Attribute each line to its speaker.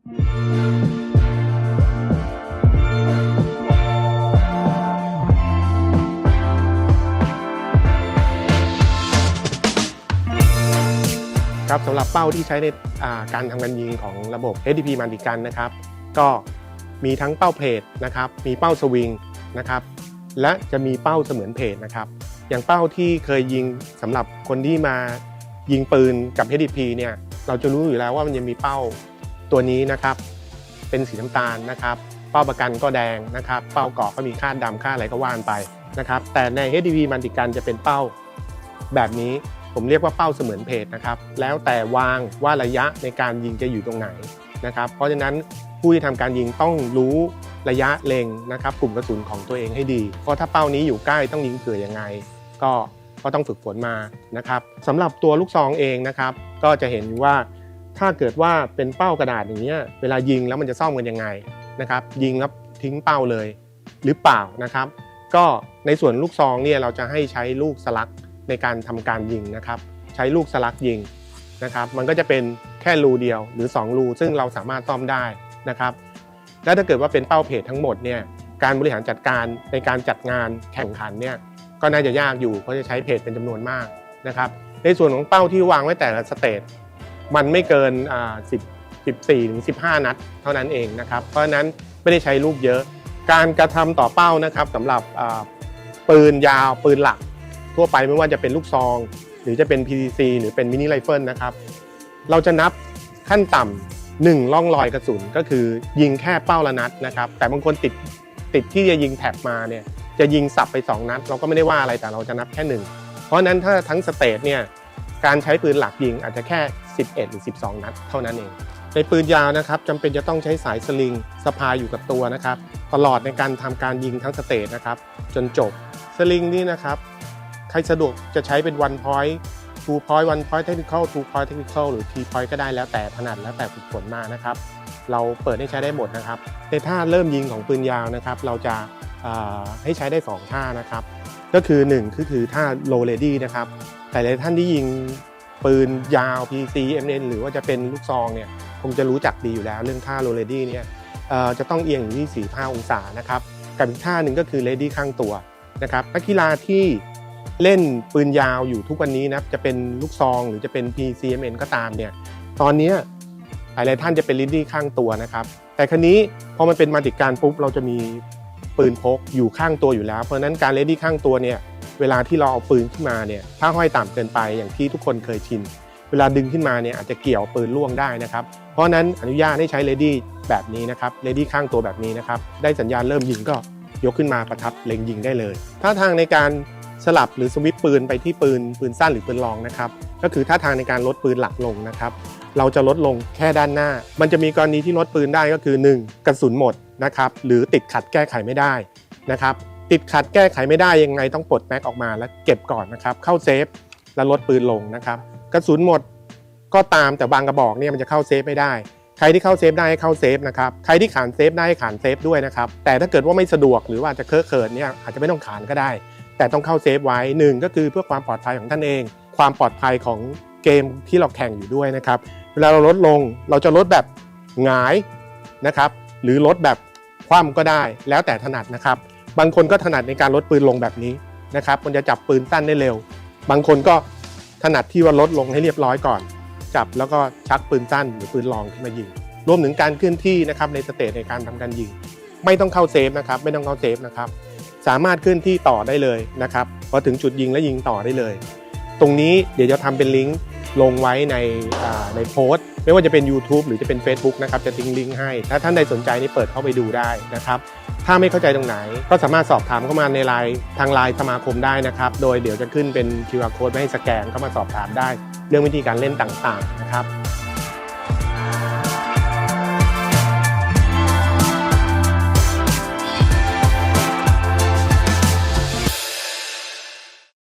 Speaker 1: ครับสำหรับเป้าที่ใช้ในการทำการยิงของระบบ SDP มันติกันนะครับ ก็มีทั้งเป้าเพจนะครับ มีเป้าสวิงนะครับ และจะมีเป้าเสมือนเพจนะครับ อย่างเป้าที่เคยยิงสำหรับคนที่มายิงปืนกับ HDP เนี่ยเราจะรู้อยู่แล้วว่ามันจะมีเป้า ตัวนี้นะครับเป็นสีน้ำตาลนะครับ เป้าประกันก็แดงนะครับ เป้าเกาะก็มีค่าดำค่าอะไรก็ว่านไปนะครับแต่ใน HDP มันติกันจะเป็นเป้าแบบนี้ผมเรียกว่าเป้าเสมือนเพจนะครับแล้วแต่วางว่าระยะในการยิงจะอยู่ตรงไหนนะครับ เพราะฉะนั้นผู้ที่ทำการยิงต้องรู้ระยะเล็งนะครับ กลุ่มกระสุนของตัวเองให้ดี เพราะถ้าเป้านี้อยู่ใกล้ต้องยิงเผื่อยังไง ก็ก็ต้องฝึกฝนมานะครับสำหรับตัวลูกซองเองนะครับ ก็จะเห็นว่า ถ้าเกิดว่าเป็นเป้ากระดาษอย่างเงี้ยเวลายิงแล้วมันจะซ่อมกันยังไงนะครับยิงแล้วทิ้งเป้าเลยหรือเปล่านะครับ ก็ในส่วนลูกซองเนี่ยเราจะให้ใช้ลูกสลักในการทำการยิงนะครับ ใช้ลูกสลักยิงนะครับ มันก็จะเป็นแค่รูเดียวหรือ 2 รูซึ่งเราสามารถซ่อมได้นะครับและถ้าเกิดว่าเป็นเป้าเพจทั้งหมดเนี่ยการบริหารจัดการในการจัดงานแข่งขันเนี่ยก็น่าจะยากอยู่เพราะจะใช้เพจเป็นจำนวนมากนะครับ ในส่วนของเป้าที่วางไว้แต่ละสเตจ มันไม่เกิน10 14ถึง15 นัดเท่านั้นเองนะครับเพราะฉะนั้นไม่ได้ใช้ลูกเยอะ การกระทำต่อเป้านะครับสำหรับปืนยาวปืนหลัก ทั่วไปไม่ว่าจะเป็นลูกซอง หรือจะเป็น PDC หรือเป็นมินิไรเฟิลนะครับเราจะนับขั้นต่ำหนึ่งล่องรอยกระสุนก็คือยิงแค่เป้าละนัดนะครับแต่บางคนติดติดที่จะยิงแท็บมาเนี่ยจะยิงสับไป 2 นัด เราก็ไม่ได้ว่าอะไรแต่เราจะนับแค่หนึ่งเพราะฉะนั้นถ้าทั้งสเตจเนี่ย การใช้ปืนหลักยิงอาจจะแค่ 11 หรือ 12 นัดเท่านั้นเอง ในปืนยาวนะครับจำเป็นจะต้องใช้สายสลิงสะพายอยู่กับตัวนะครับ ตลอดในการทำการยิงทั้งสเตจนะครับ จนจบสลิงนี่นะครับ ใครสะดวกจะใช้เป็น one point two point one point technical two point technical หรือ three point ก็ได้แล้วแต่ถนัดแล้วแต่ฝึกฝนมานะครับ เราเปิดให้ใช้ได้หมดนะครับในท่าเริ่มยิงของปืนยาวนะครับ เราจะ ให้ใช้ได้ 2 ท่านะครับ ก็คือ1คือคือท่า low ready นะครับแต่หลายท่านที่ยิงปืนยาว PC MN หรือว่าจะเป็นลูกซองเนี่ยคงจะรู้จักดีอยู่แล้วเรื่องท่า low ready เนี่ยจะต้องเอียงอยู่ที่45องศานะครับกับอีกท่าหนึ่งก็คือ ready ข้างตัวนะครับนักกีฬาที่เล่นปืนยาวอยู่ทุกวันนี้นะจะเป็นลูกซองหรือจะเป็น PCMN ก็ตามเนี่ยตอนนี้หลายๆท่านจะเป็นลิดดี้ข้างตัวนะครับ แต่ครั้นี้พอมันเป็นมาติการปุ๊บเราจะมี ปืนพกอยู่ข้างตัวอยู่แล้ว เพราะฉะนั้นการเลดี้ข้างตัวเนี่ยเวลาที่เราเอาปืนขึ้นมาเนี่ยถ้าห้อยต่ำเกินไปอย่างที่ทุกคนเคยชิน เวลาดึงขึ้นมาเนี่ยอาจจะเกี่ยวปืนล่วงได้นะครับ เพราะฉะนั้นอนุญาตให้ใช้เลดี้แบบนี้นะครับเลดี้ข้างตัวแบบนี้นะครับได้สัญญาณเริ่มยิงก็ยกขึ้นมาประทับเล็งยิงได้เลยท่าทางในการสลับหรือสวิปปืนไปที่ปืนปืนสั้นหรือปืนรองนะครับก็คือท่าทางในการลดปืนหลักลงนะครับเราจะลดลงแค่ด้านหน้า มันจะมีกรณีที่ลดปืนได้ก็คือ 1. กระสุนหมด นะครับหรือติดขัดแก้ไขไม่ได้นะครับติดขัดแก้ไขไม่ได้ยังไงต้องปลดแม็กออกมาแล้วเก็บก่อนนะครับเข้าเซฟแล้วลดปืนลงนะครับกระสุนหมดก็ตามแต่บางกระบอกเนี่ยมันจะเข้าเซฟไม่ได้ ใครที่เข้าเซฟได้ให้เข้าเซฟนะครับใครที่ขานเซฟได้ให้ขานเซฟด้วยนะครับแต่ถ้าเกิดว่าไม่สะดวกหรือว่าจะเคอะเขินเนี่ยอาจจะไม่ต้องขานก็ได้ แต่ต้องเข้าเซฟไว้หนึ่งก็คือเพื่อความปลอดภัยของท่านเอง ความปลอดภัยของเกมที่เราแข่งอยู่ด้วยนะครับเวลาเราลดลงเราจะลดแบบหงายนะครับหรือลดแบบ คว่ำก็ได้ แล้วแต่ถนัดนะครับ บางคนก็ถนัดในการลดปืนลงแบบนี้นะครับ มันจะจับปืนสั้นได้เร็ว บางคนก็ถนัดที่ว่าลดลงให้เรียบร้อยก่อน จับแล้วก็ชักปืนสั้นหรือปืนรองขึ้นมายิง รวมถึงการเคลื่อนที่นะครับในสเตจในการทำการยิง ไม่ต้องเข้าเซฟนะครับ ไม่ต้องเข้าเซฟนะครับ สามารถเคลื่อนที่ต่อได้เลยนะครับ พอถึงจุดยิงแล้วยิงต่อได้เลย ตรงนี้เดี๋ยวจะทำเป็นลิงก์ ลงไว้ในในโพสต์ ไม่ว่าจะเป็น YouTube หรือจะเป็น Facebook นะครับจะทิ้งลิงก์ให้ ถ้าท่านใดสนใจนี่เปิดเข้าไปดูได้นะครับ ถ้าไม่เข้าใจตรงไหน ก็สามารถสอบถามเข้ามาในไลน์ทางไลน์สมาคมได้นะครับ โดยเดี๋ยวจะขึ้นเป็น QR code ไว้ให้สแกนเข้ามาสอบถามได้ เรื่องวิธีการเล่นต่างๆนะครับ